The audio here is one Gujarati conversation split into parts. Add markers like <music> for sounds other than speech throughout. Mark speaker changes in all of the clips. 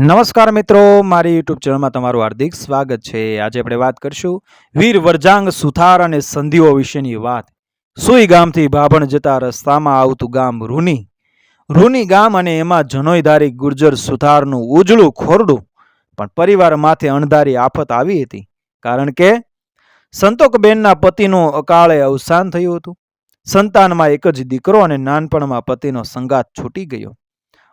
Speaker 1: નમસ્કાર મિત્રો, મારી યુટ્યુબ ચેનલમાં તમારું હાર્દિક સ્વાગત છે. આજે આપણે વાત કરશું વીર વરજાંગ સુથાર અને સંધિઓ વિશેની વાત. સુઈ ગામથી ભાભણ જતા રસ્તામાં આવતું ગામ રૂની. રૂની ગામ અને એમાં જનોઈધારી ગુર્જર સુથારનું ઉજળું ખોરડું. પણ પરિવાર માથે અણધારી આફત આવી હતી. કારણ કે સંતોકબેનના પતિનું અકાળે અવસાન થયું હતું. સંતાનમાં એક જ દીકરો અને નાનપણમાં પતિનો સંગાત છૂટી ગયો.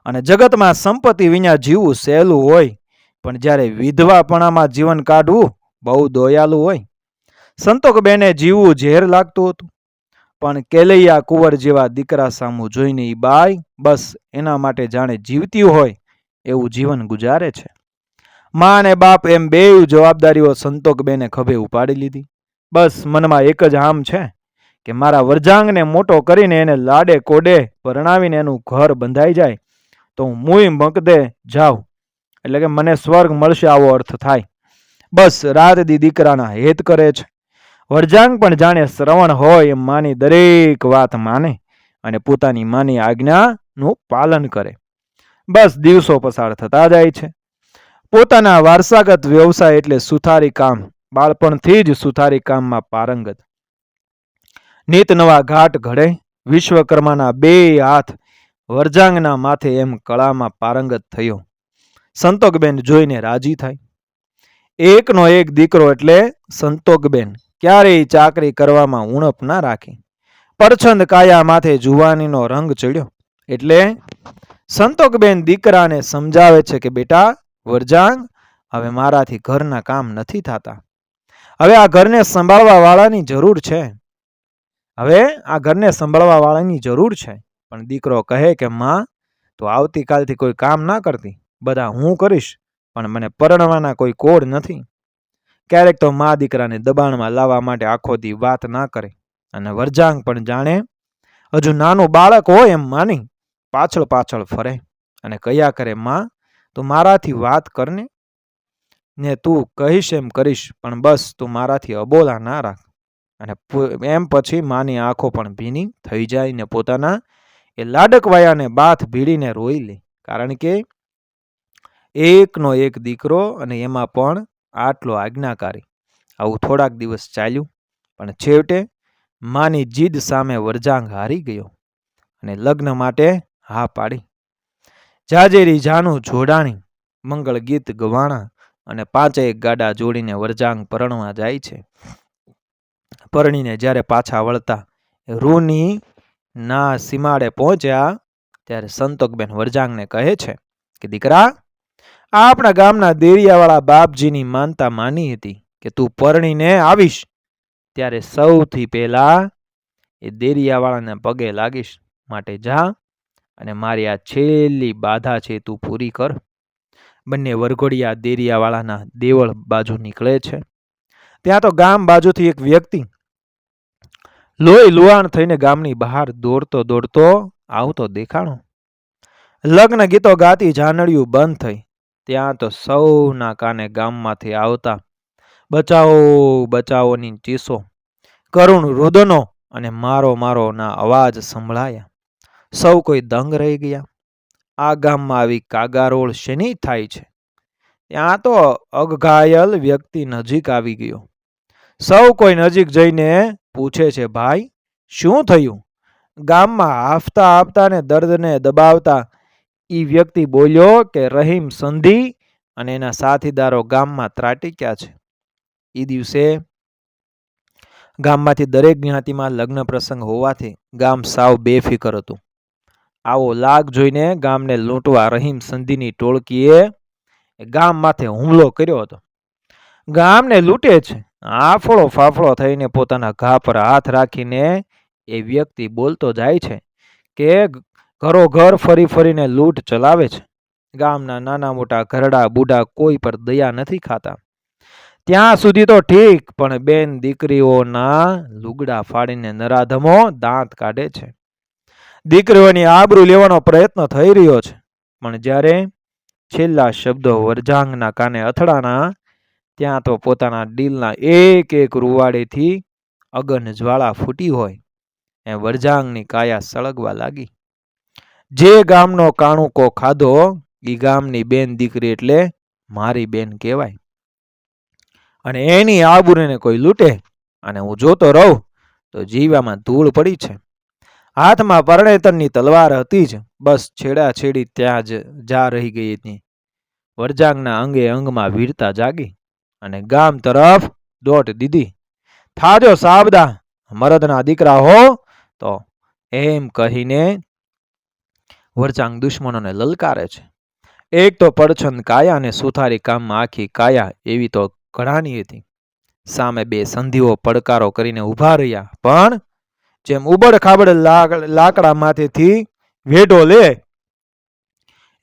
Speaker 1: અને જગતમાં સંપત્તિ વિના જીવવું સહેલું હોય. પણ જ્યારે વિધવાપણામાં જીવન કાઢવું બહુ દોયાલું હોય. સંતોકબેને જીવવું ઝેર લાગતું હતું. પણ કેલૈયા કુંવર જેવા દીકરા સામું જોઈને એ બાઈ બસ એના માટે જાણે જીવતી હોય એવું જીવન ગુજારે છે. મા અને બાપ એમ બેય જવાબદારીઓ સંતોકબેને ખભે ઉપાડી લીધી. બસ મનમાં એક જ આમ છે કે મારા વરજાંગને મોટો કરીને એને લાડે કોડે પરણાવીને એનું ઘર બંધાઈ જાય. તો મુય મકદે જાઉં. એટલે કે મને સ્વર્ગ મળશે, આવો અર્થ થાય. બસ, રાત દી દીકરાના હેત કરે છે. વરજાંગ પણ જાણે શ્રવણ હોય એમ માની દરેક વાત માને અને પોતાની માની આજ્ઞાનું પાલન કરે. બસ, દિવસો પસાર થતા જાય છે. પોતાના વારસાગત વ્યવસાય એટલે સુથારી કામ, બાળપણથી જ સુથારી કામમાં પારંગત. નીત નવા ઘાટ ઘડે, વિશ્વકર્માના બે હાથ વરજાંગના માથે એમ કળામાં પારંગત થયો. સંતોકબેન જોઈને રાજી થાય. એકનો એક દીકરો એટલે સંતોકબેન. ક્યારેય ચાકરી કરવામાં ઉણપ ના રાખી. પરછંદ કાયા માથે જુવાનીનો રંગ ચડ્યો. એટલે સંતોકબેન દીકરાને સમજાવે છે કે, બેટા, વરજાંગ, હવે મારાથી ઘરના કામ નથી થતા. હવે આ ઘરને સંભાળવા વાળાની જરૂર છે. હવે આ ઘરને સંભાળવા વાળાની જરૂર છે. પણ દીકરો કહે કે, માં, તો આવતીકાલથી કોઈ કામ ના કરતી. બધા હું કરીશ, પણ મને પરણવાના કોઈ કોડ નથી. ક્યારેક તો મા દીકરાને દબાણમાં લાવવા માટે આખો વાત ના કરે અને વરજાંગ પણ જાણે, હજુ નાનું બાળક હોય એમ માની, પાછળ પાછળ ફરે. અને કયા કરે, માં, તું મારાથી વાત કરને ને. તું કહીશ એમ કરીશ, પણ બસ તું મારાથી અબોલા ના રાખ. અને એમ પછી માની આંખો પણ ભીની થઈ જાય ને પોતાના એ લાડકવાયાને બાથ ભીડીને રોઈ લે. કારણ કે એકનો એક દીકરો અને એમાં પણ આટલો આજ્ઞાકારી. આવું થોડાક દિવસ ચાલ્યું, પણ છેવટે માની જીદ સામે વરજાંગ હારી ગયો અને લગ્ન માટે હા પાડી. જાજેરી, જાનું, જોડાણી, મંગળ ગીત ગવાણા અને પાંચેક ગાડા જોડીને વરજાંગ પરણવા જાય છે. પરણીને જ્યારે પાછા વળતા રૂની ના સીમાડે પહોંચ્યા ત્યારે સંતોકબેન વરજાંગને કહે છે કે, દીકરા, આ આપણા ગામના દેરિયાવાળા બાપજીની માનતા માની હતી કે તું પરણીને આવીશ. ત્યારે સૌથી પહેલા એ દેરિયાવાળાને પગે લાગીશ માટે જા અને મારી આ છેલ્લી બાધા છે તું પૂરી કર. બંને વરઘોડિયા દેરિયાવાળાના દેવળ બાજુ નીકળે છે. ત્યાં તો ગામ બાજુથી એક વ્યક્તિ લોહી લુહાણ થઈને ગામની બહાર દોડતો દોડતો આવતો દેખાણો. લગ્ન ગીતો ગાતી જાનડિયું બંધ થઈ. ત્યાં તો સૌના કાને ગામમાંથી આવતા બચાવો, બચાવોની ચીસો. કરુણ રુદનો અને મારો મારો ના અવાજ સંભળાયા. સૌ કોઈ દંગ રહી ગયા. આ ગામમાં આવી કાગારોળ શેની થાય છે? ત્યાં તો અઘઘાયલ વ્યક્તિ નજીક આવી ગયો. સૌ કોઈ નજીક જઈને પૂછે છે, ભાઈ, શું થયું? ગામમાં હાફતા હાફતા ને દર્દને દબાવતા એ વ્યક્તિ બોલ્યો કે, રહીમ સંધિ અને એના સાથીદારો ગામમાં ત્રાટક્યા છે. એ દિવસે ગામમાંથી દરેક જ્ઞાતિમાં લગ્ન પ્રસંગ હોવાથી ગામ સાવ બેફિકર હતું. આવો લાગ જોઈને ગામને લૂંટવા રહીમ સંધિની ટોળકીએ ગામ માથે હુમલો કર્યો હતો. ગામને લૂંટે છે. આફળો ફાફળો થઈને પોતાના ઘા પર હાથ રાખીને એ વ્યક્તિ બોલતો જાય છે કે ઘરો ઘર ફરી ફરીને લૂંટ ચલાવે છે. ગામના નાના મોટા ઘરડા બુઢા કોઈ પર દયા નથી ખાતા. ત્યાં સુધી તો ઠીક, પણ બેન દીકરીઓના લુગડા ફાડીને નરાધમો દાંત કાઢે છે. દીકરીઓની આબરૂ લેવાનો પ્રયત્ન થઈ રહ્યો છે. પણ જ્યારે છેલ્લા શબ્દો વરજાંગના કાને અથડાના ત્યાં તો પોતાના દિલના એક એક રૂવાડેથી અગન જ્વાળા ફૂટી હોય. એ વરજાંગની કાયા સળગવા લાગી. જે ગામનો કાણુકો ખાધો એ ગામની બેન દીકરી એટલે મારી બેન કહેવાય. અને એની આબરૂને કોઈ લૂંટે, અને હું જોતો રહું, તો જીવામાં ધૂળ પડી છે. હાથમાં પરણેતરની તલવાર હતી જ, બસ છેડા છેડી ત્યાં જ જા રહી ગઈ હતી. વરજાંગના અંગે અંગમાં વીરતા જાગી. અને ગામ તરફ દોટ દીધી. થાજો સાબદા, મરદના દીકરા હો. તો એમ કહીને વરચાંગ દુશ્મનોને લલકારે છે. એક તો પડછંદ કાયા અને સુથારી કામમાં આખી કાયા, એવી તો ઘણાની હતી. સામે બે સંધિઓ પડકારો કરીને ઊભા રહ્યા, પણ જેમ ઉબડ ખાબડ લાકડા માથેથી વેઢો લે,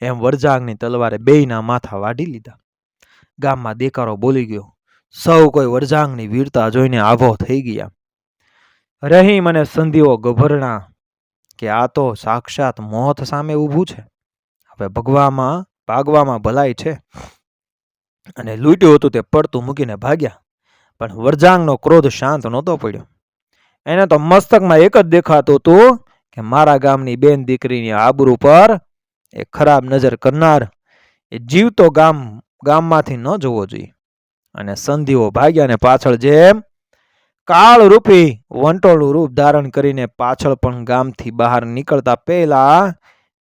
Speaker 1: એમ વરજાંગની તલવારે બેયના માથા વાઢી લીધા. ગામમાં દેકારો બોલી ગયો, સૌ કોઈ વરજાંગની વીરતા જોઈને આભો થઈ ગયા. રહીમ અને સંધિઓ ગભરણા કે આ તો સાક્ષાત મોત સામે ઊભું છે. હવે ભગવામાં, ભાગવામાં ભલાઈ છે. અને લૂંટ્યું હતું તે પડતું મૂકીને ભાગ્યા. પણ વરજાંગનો ક્રોધ શાંત નહોતો પડ્યો. એને તો મસ્તકમાં એક જ દેખાતું હતું કે મારા ગામની બેન દીકરીની આબરૂ પર એ ખરાબ નજર કરનાર, એ જીવતો ગામ ગામમાંથી ન જોવો જોઈએ. અને સંધિઓ ભાગ્યા ને પાછળ જેમ કાળરૂપી વંટોળું રૂપ ધારણ કરીને પાછળ પણ ગામથી બહાર નીકળતા પહેલા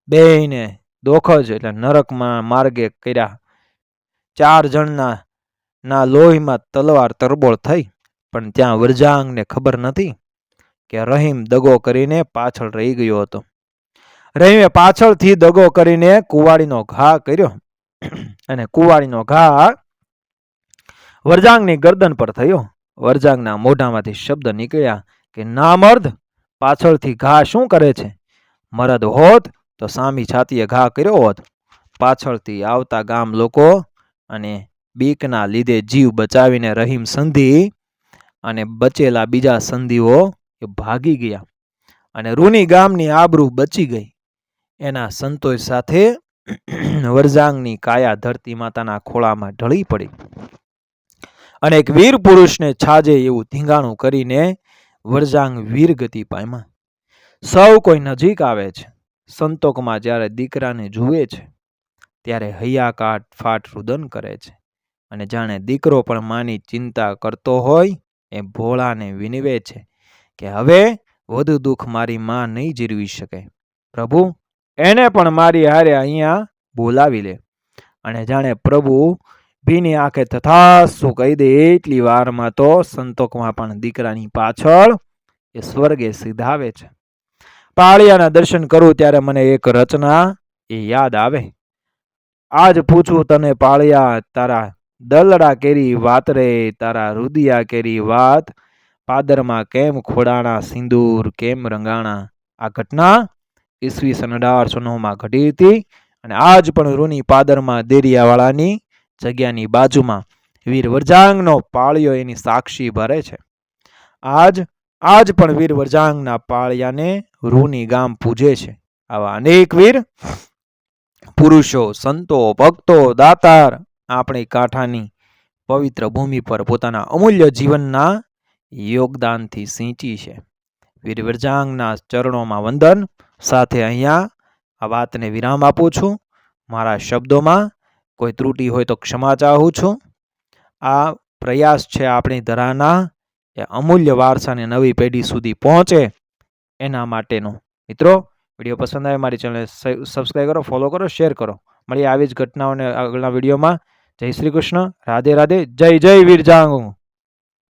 Speaker 1: બેને દોખજ એટલે નરકમાં માર્ગે કર્યા. ચાર જણના ના લોહીમાં તલવાર તરબોળ થઈ, પણ ત્યાં વરજાંગને ખબર નથી કે રહીમ દગો કરીને પાછળ રહી ગયો હતો. રહીમે પાછળથી દગો કરીને કુવાડીનો ઘા કર્યો. <clears throat> અને કુવાડીનો ઘા વરજાંગની ગરદન પર થયો. વરજાંગના મોઢામાંથી શબ્દ નીકળ્યા કે ના મર્દ પાછળથી ઘા શું કરે છે? મરદ હોત તો સામી છાતીએ ઘા કર્યો હોત. પાછળથી આવતા ગામ લોકો અને બીકના લીધે જીવ બચાવીને રહીમ સંધિ અને બચેલા બીજા સંધિઓ એ ભાગી ગયા અને રૂની ગામની આબરૂ બચી ગઈ. એના સંતોષ સાથે <clears throat> વરજાંગની કાયા ધરતી માતાના ખોળામાં ઢળી પડી. અને એક વીર પુરુષને છાજે એવું ધીંગાણું કરીને વરજાંગ વીર ગતિ પામ્યા સૌ કોઈ નજીક આવે છે. સંતોકમાં જ્યારે દીકરાને જુએ છે, ત્યારે હૈયાકાટ ફાટ રુદન કરે છે. અને જાણે દીકરો પણ માની ચિંતા કરતો હોય, એ ભોળાને વિનવે છે કે હવે વધુ દુઃખ મારી માં નહીં જીરવી શકે. પ્રભુ એને પણ મારી હારે અહીંયા બોલાવી લે. અને જાણે પ્રભુ ભીની આંખે તથાસ્તુ કહી દે, એટલી વારમાં તો સંતોકમાં પણ દીકરાની પાછળ એ સ્વર્ગે સીધાવે છે. પાળિયાના દર્શન કરું ત્યારે મને એક રચના એ યાદ આવે. આજ પૂછું તને પાળિયા, તારા દલડા કેરી વાત રે, તારા રુદિયા કેરી વાત, પાદરમાં કેમ ખોડાણા, સિંદૂર કેમ રંગાણા? આ ઘટના ઈસવીસન અઢારસો નવમાં ઘટી હતી અને આજ પણ રૂની પાદરમાં દેરિયાવાળાની જગ્યાની બાજુમાં વીર વરજાંગનો પાળિયો એની સાક્ષી ભરે છે. આજ આજ પણ વીર વરજાંગના પાળિયાને રૂની ગામ પૂજે છે. આવા અનેક વીર, પુરુષો, સંતો, ભક્તો, દાતાર આપણી કાંઠાની પવિત્ર ભૂમિ પર પોતાના અમૂલ્ય જીવનના યોગદાનથી સિંચી છે. વીર વરજાંગના ચરણોમાં વંદન સાથે અહીંયા આ વાતને વિરામ આપું છું. મારા શબ્દોમાં કોઈ ત્રુટિ હોય તો ક્ષમા ચાહું છું. આ પ્રયાસ છે આપણી ધરાના એ અમૂલ્ય વારસાને નવી પેઢી સુધી પહોંચે એના માટેનો. મિત્રો, વીડિયો પસંદ આવે મારી ચેનલને સબસ્ક્રાઈબ કરો ફોલો કરો શેર કરો. મળીએ આવી જ ઘટનાઓને આગળના વિડીયોમાં. જય શ્રી કૃષ્ણ. રાધે રાધે. જય જય વીરજાંગ